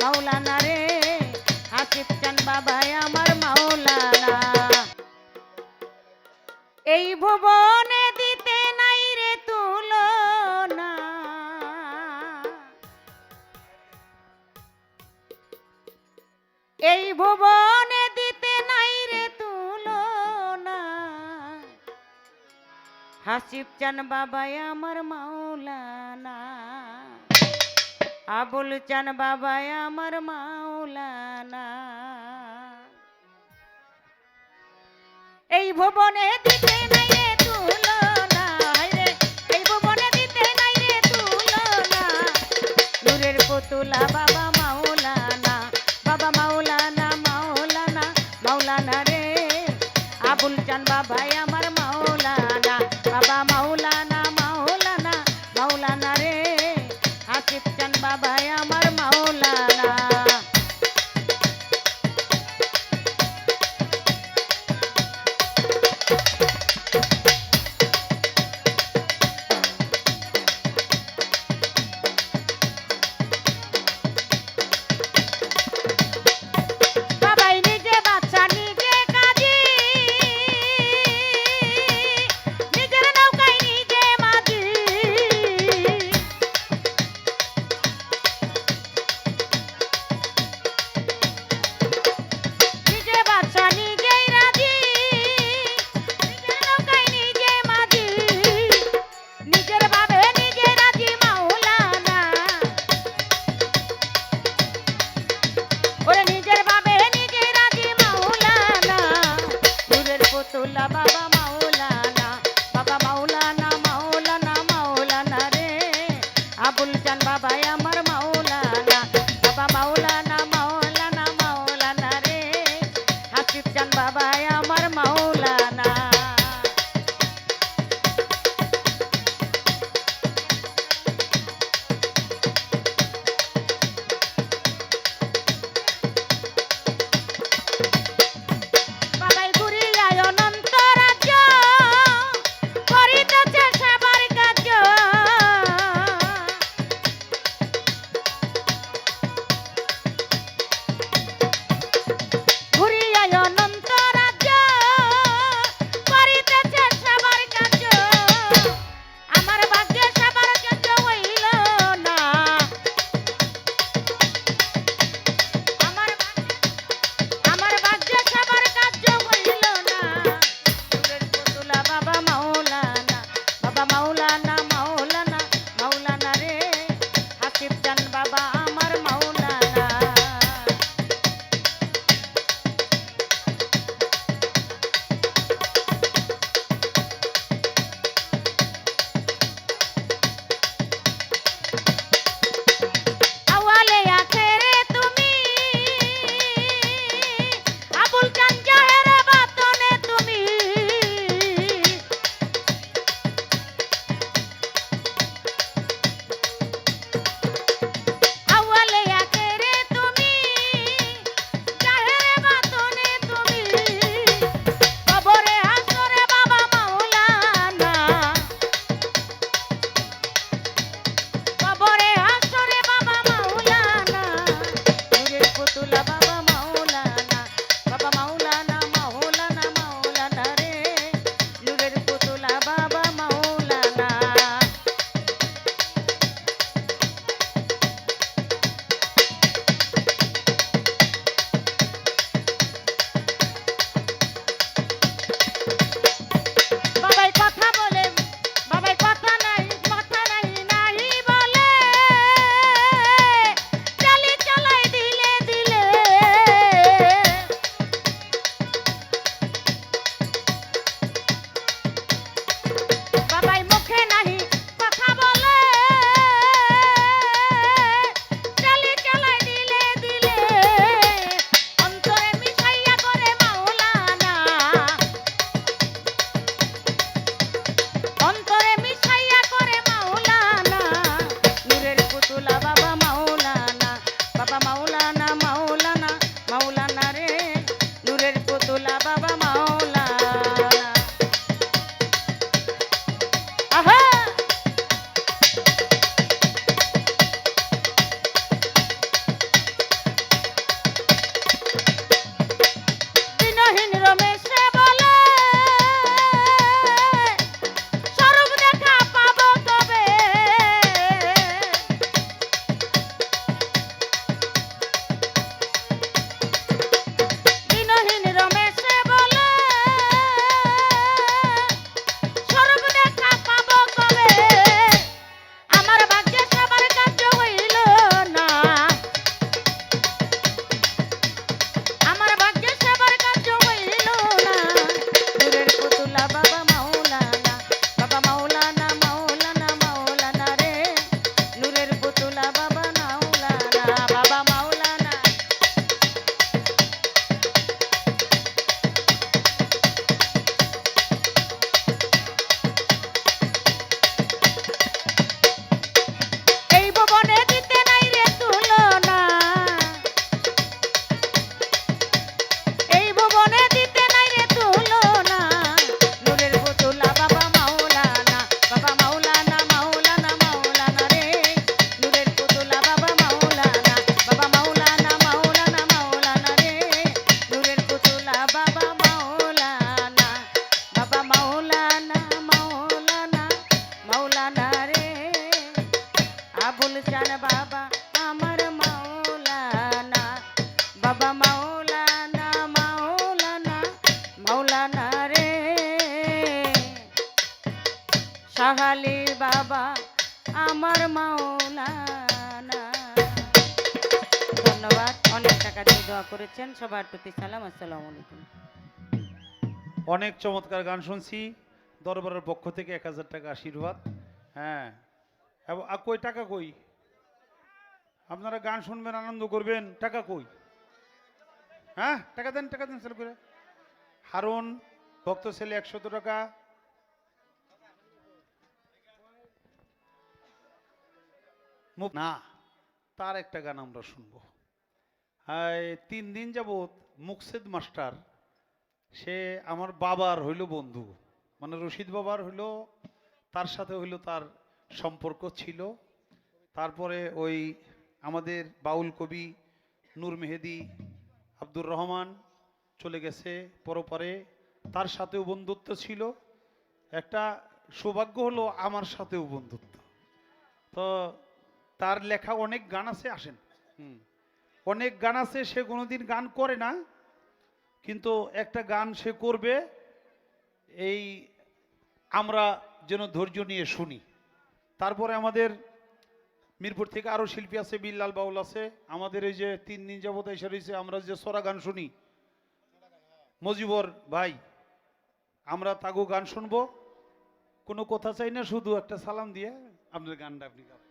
মাওলানা রে আসিফ চান বাবাই আমার মাওলানা। এই ভুবনে দিতে নাই রে তুলনা। এই ভুবনে দিতে নাই রে তুলনা। হাসিব চান বাবাই আমার মাওলানা। আবুল চান বাবাই আমার মাওলানা। এই ভুবনে দিতে নাই রে তুলনা রে, এই ভুবনে দিতে নাই রে তুলনা নূরের পুতুলা বাবা ধন্যবাদ, অনেক টাকা করেছেন, সবার প্রতি সালাম আলাইকুম। অনেক চমৎকার গান শুনছি, দরবারের পক্ষ থেকে এক হাজার টাকা আশীর্বাদ। হ্যাঁ এবং কই টাকা কই? আপনারা গান শুনবেন, আনন্দ করবেন, টাকা কই? হ্যাঁ টাকা দেন টাকা দেন, সেল করে। হারুন, ভক্ত ছেলে একশত টাকা। মুখ- না, তার একটা গান আমরা শুনব। তিন দিন যাবৎ মুকসেদ মাস্টার, সে আমার বাবার হইল বন্ধু। মানে রশিদ বাবার হইল, তার সাথে হইল তার সম্পর্ক ছিল। তারপরে ওই আমাদের বাউল কবি নূর মেহেদি আব্দুর রহমান চলে গেছে পরপরে। তার সাথেও বন্ধুত্ব ছিল। একটা সৌভাগ্য হলো আমার সাথেও বন্ধুত্ব। তো তার লেখা অনেক গান আছে আসেন। হুম। অনেক গান আছে সে কোনোদিন গান করে না। কিন্তু একটা গান সে করবে এই আমরা যেন ধৈর্য নিয়ে শুনি। তারপরে আমাদের মিরপুর থেকে আরও শিল্পী আছে, বিল্লাল বাউল আছে। আমাদের এই যে তিন দিন যাবত এসে রয়েছে, আমরা যে সরা গান শুনি, মজিবর ভাই, আমরা তাগু গান শুনব। কোনো কথা চাই না, শুধু একটা সালাম দিয়ে আপনার গানটা আপনি গাবেন।